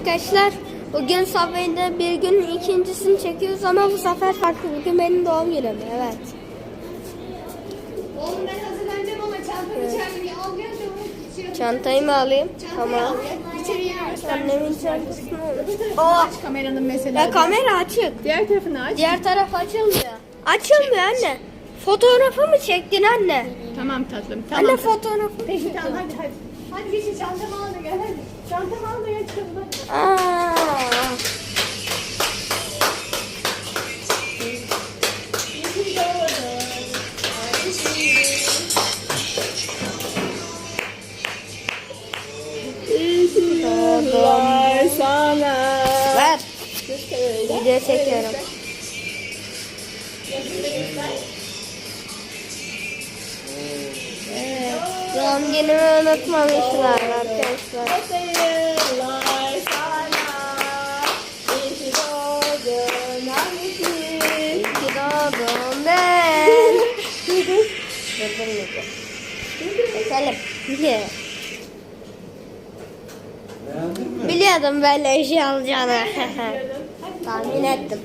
arkadaşlar. Bugün Subway'de bir gün ikincisini çekiyoruz ama bu sefer farklı. Bugün benim doğum günüm. Evet. Oğlum ben hazırlanacağım ama çantamı içeride onu şey Çantayı mı alayım? Çantayı Tamam. İçeriye. Annemin çantasını. Aç kameranın mesela. Ya kamera açık. Diğer tarafını aç. Diğer taraf açılmıyor. Açılmıyor anne. Fotoğrafı mı çektin anne? Tamam tatlım. Tamam. Anne fotoğrafı. Peki tamam hadi hadi. Hadi geçin çantamı al da gel hadi. Çantamı al da gel çıkalım hadi. Aa. Var sana. Ver. Video çekiyorum. Doğum günümü unutmamışlar arkadaşlar. Doğdum ben. Ye. Beğendin mi? Biliyordum böyle şey olacağını. Tahmin ettim.